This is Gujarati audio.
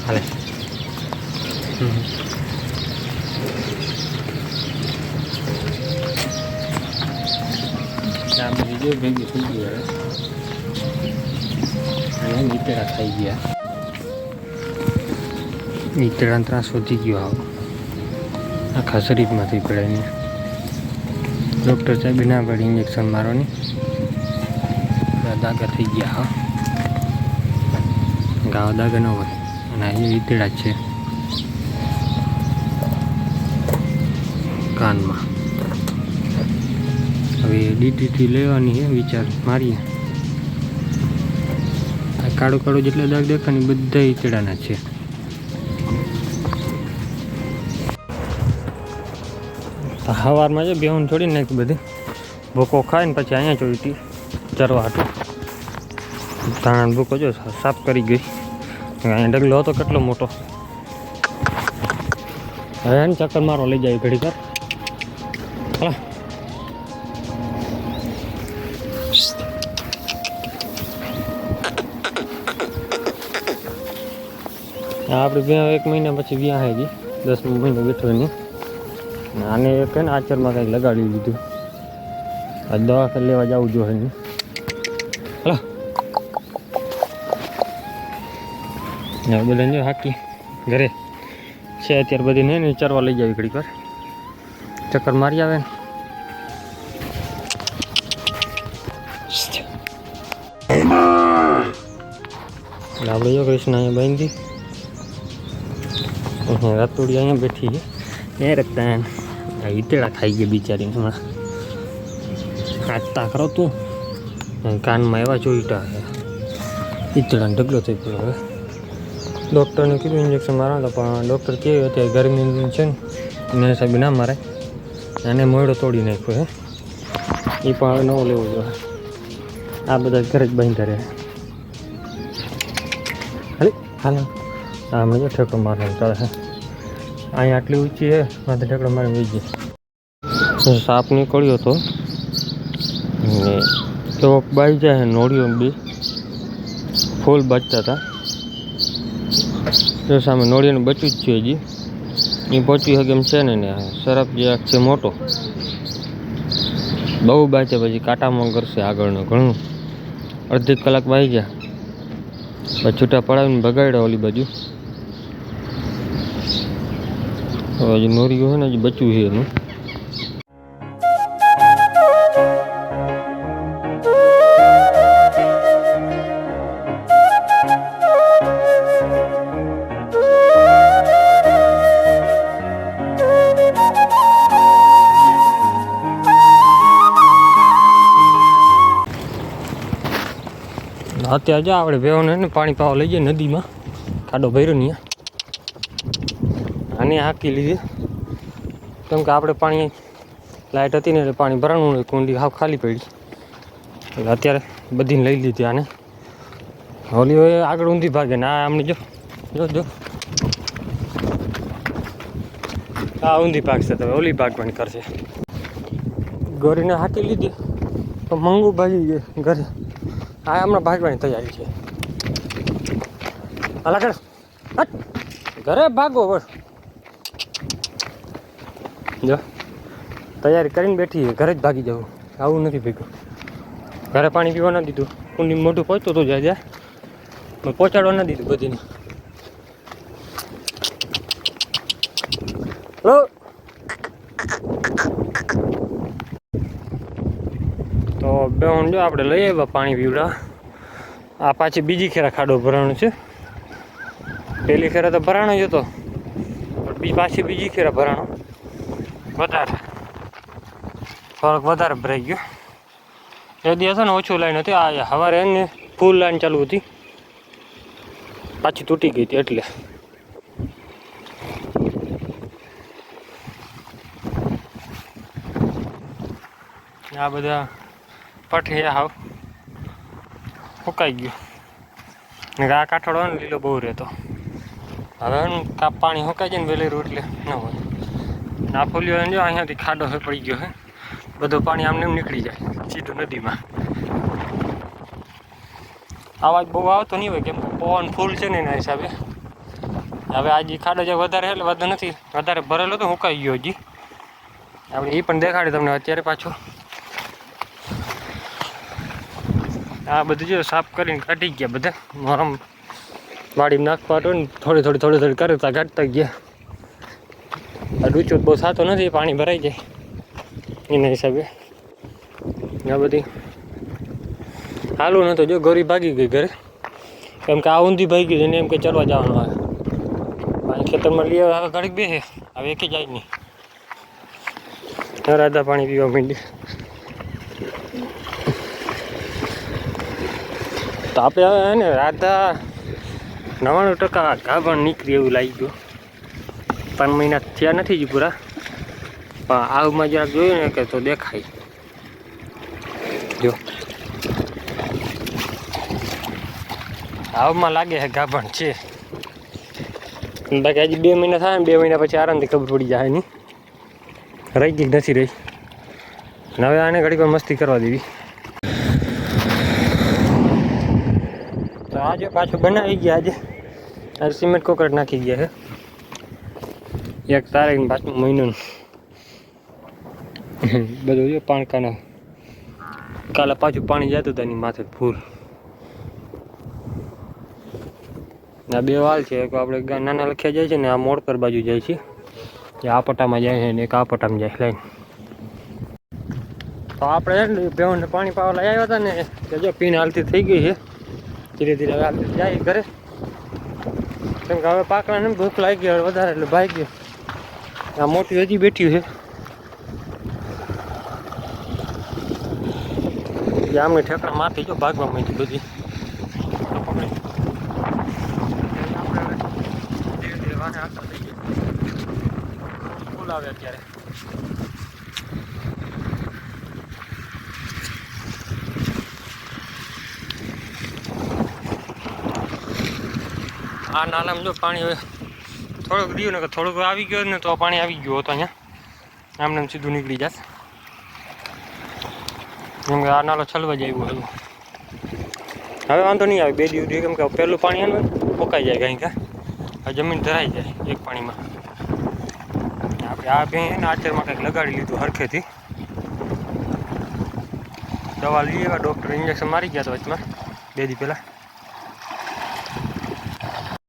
હાલે હમ. આ બધી જો ભેગી થઈ હવે અને નીતેડા ખાઈ ગયા નીતેડા ત્રાસ વધી ગયો આવો આખા શરીરમાંથી પડાઈને ડૉક્ટર સાહેબ ના પડી ઇન્જેક્શન મારવાની દાગા થઈ ગયા ગાવા દાગા ન હોય, અને અહીંયા ઈતેડા છે. કાનમાં. હવે ડીટીથી લેવાની છે, વિચાર મારીએ. આ કાળો કાળો જેટલા દાગ દેખાય ને બધા ઈતેડાના છે. સવારમાં છે, બેહુન છોડી નાખી બધી. ભૂકો ખાય ને પછી અહીંયા ચોઈતી ચરવા હતું ધાણા ભૂકો જો સાફ કરી ગઈ. અહીંયા ડગલો હતો કેટલો મોટો. હવે એને ચક્કર મારો લઈ જાય ઘડી કર હા આપણે વ્યાહ એક મહિના પછી વ્યાહ આવી ગઈ દસમો મહિનો બેઠો એની. આને એક ને આચરમાં કંઈક લગાડી લીધું. આ દવા લેવા જવું જોઈએ હલો બધા જો હાકી ઘરે છે અત્યારે બધી નહીં ને ચરવા લઈ જાવી ઘડીક વાર ચક્કર મારી આવે ને આપણે જો કૃષ્ણ અહીંયા બાંધી અહીંયા રાતુડી અહીંયા બેઠી છે એ રખતા આ ઈતેડા ખાઈ ગયા બિચારીને હમણાં કાચતા કરો તું કાનમાં એવા જોઈતા ઈતેડાને ઢગલો થઈ ગયો હવે. ડૉક્ટરને કીધું ઇન્જેક્શન મારવા પણ ડૉક્ટર કહે અત્યારે ગરમી છે ને એને સાહેબ ના મારે. એને મોયડો તોડી નાખ્યો હે. એ પણ નવો લેવો જોઈએ. આ બધા ઘરે જ બાંધ્યા રહે. હાલે, હાલ. આ હમણાં જો ઠેકો મારવાનું ચાલે છે. અહીંયા આટલી ઊંચી છે માથે ઠેકડો મારે ગઈ સાપ નીકળ્યો હતો ને તો બાઈ જાય નોળીઓ બી ફૂલ બચતા હતા. તો સામે નોળીઓને બચ્યું જ છે હજી. એ પહોંચી હગે એમ છે ને ને સરફ જે આ છે મોટો. બહુ બાચે પછી કાંટામાં કરશે આગળનું ઘણું. અડધી કલાક બાઈ ગયા. પછી છૂટા પડાવીને બગાડ્યા ઓલી બાજુ. હજી નોરિયું છે ને હજી બચ્યું છે એનું. અત્યારે જો આપણે વેવને ને પાણી પાવા લઈ જઈએ નદીમાં. ખાડો ભર્યો નહીં આને હાકી લીધી. કેમ કે આપણે પાણી લાઇટ હતી ને એટલે પાણી ભરાણું કુંડી હાવ ખાલી પડી. એટલે અત્યારે બધીને લઈ લીધી આને. હોલી હોય આગળ ઊંધી ભાગે ને આ આમને જો. જો જો. આ ઊંધી ભાગશે તો ઓલી ભાગવાની કરશે. ગોરીને હાકી લીધી. તો મંગુ ભાગી ગયે ઘરે આ હમણાં ભાગવાની તૈયારી છે. હાલા કર ઘરે ભાગો બસ જો, તૈયારી કરીને બેઠી ઘરે જ ભાગી જવું આવું નથી ભેગું. ઘરે પાણી પીવા ના દીધું. કુંડી મોઢું પહોંચતો તો જાય પણ પહોંચાડવા ના દીધું બધીને. હલો તો જો આપણે લઈ આવ્યા પાણી પીવડા. આ પાછી બીજી ખેરા ખાડો ભરાણો છે. પહેલી ખેરા તો ભરાણો જ હતો. પણ પાછી બીજી ખેરા ભરાણો. વધારે. થોડોક વધારે ભરાઈ ગયો. એ દિવસ ને ઓછું લાઈન હતી. આ સવારે એને ફૂલ લાઈન ચાલુ હતી. પાછી તૂટી ગઈ હતી એટલે. આ બધા પઠિયા હાવ સુકાઈ ગયું. આ કાઠોડો ને, લીલો બહુ રહેતો. હવે કાપ પાણી સુકાઈ જાય ને, વેલી એટલે ન હોય. ના ફૂલ્યો જો, અહીંયાથી ખાડો હે, પડી ગયો હે. બધું પાણી આમને નીકળી જાય, સીધું નદીમાં. અવાજ બહુ આવતો નહીં હોય, કેમ પવન ફૂલ છે ને એના હિસાબે. હવે આજે ખાડો જે વધારે એટલે વધુ નથી. વધારે ભરેલો તો હુકાઈ ગયો હજી. આપણે એ પણ દેખાડે તમને અત્યારે પાછું. આ બધું જો સાફ કરીને કાઢી ગયા બધા. આમ વાડીમાં નાખવા તો ને થોડી થોડી થોડી થોડી કરતા કાઢતા ગયા. આ ડૂચો બહુ સાતો નથી, પાણી ભરાઈ જાય એના હિસાબે. આ બધી હાલું નતો જો ગોરી ભાગી ગઈ ઘરે. કેમ કે આ ઊંધી ભાગી ગઈ એને એમ કે ચડવા જવાનું આવે. પાણી ખેતરમાં લઈ આવે ઘડીક બે હવે એકે જાય નહીં. રાધા પાણી પીવા માંડી તો આપણે હવે ને રાધા નવ્વાણું ટકા ગાભણ નીકળી એવું લાગી ગયું પાંચ મહિના થયા નથી જ પૂરા. પણ આવમાં જરાક જોયું ને કે તો દેખાય. જો. આવમાં લાગે છે ગાભણ છે. બાકી હજી બે મહિના થાય ને બે મહિના પછી આરામથી ખબર પડી જાય નહીં. રહી ગઈ નથી રહી. હવે આને ઘડી મસ્તી કરવા દેવી. આજે પાછું બનાવી ગયા આજે આજે સિમેન્ટ કોકરેટ નાખી ગયા છે એક તારીખ પાછું મહિનાનું બધું જો પાણકાના કાલે પાછું પાણી જતું હતું એની માથે ફૂલ આ બે વાલ છે એક આપણે ગા- નાના લખ્યા જાય છે ને આ મોડ પર બાજુ જાય છે જે આ પટ્ટામાં જાય છે ને એક આ પટ્ટામાં જાય લાઈન તો આપણે છે ને બેવને પાણી પાવા લઈ આવ્યા હતા ને કે જો પીને હાલતી થઈ ગઈ છે ધીરે ધીરે હાલતી જાય ઘરે. કેમ કે હવે પાકડાને ભૂખ લાગી હવે વધારે એટલે ભાઈ ગયો. આ મોટી હજી બેઠી છે. આમને ઠેકડા માથી જો ભાગવા માંડી બધી. ધીરે ધીરે વાને આગળ થઈ ગયા. ફૂલ આવે અત્યારે. આ નાલામાં જો પાણી હવે થોડુંક રહ્યું ને થોડુંક આવી ગયું ને તો પાણી આવી ગયું હતું અહીંયા. આમને આમ સીધું નીકળી જશે કેમ કે આ નાલો છલવા જાય એવું હતું. હવે વાંધો નહીં આવે, બે દિવસ કેમ કે પહેલું પાણી એનું પોકાઈ જાય કંઈ કા. આ જમીન ધરાઈ જાય એક પાણીમાં. આપણે આ બે એને આચરમાં કંઈક લગાડી લીધું હરખેથી. દવા લઈ એવા ડૉક્ટર ઇન્જેક્શન મારી ગયા હતા વચમાં, બે દી પહેલાં.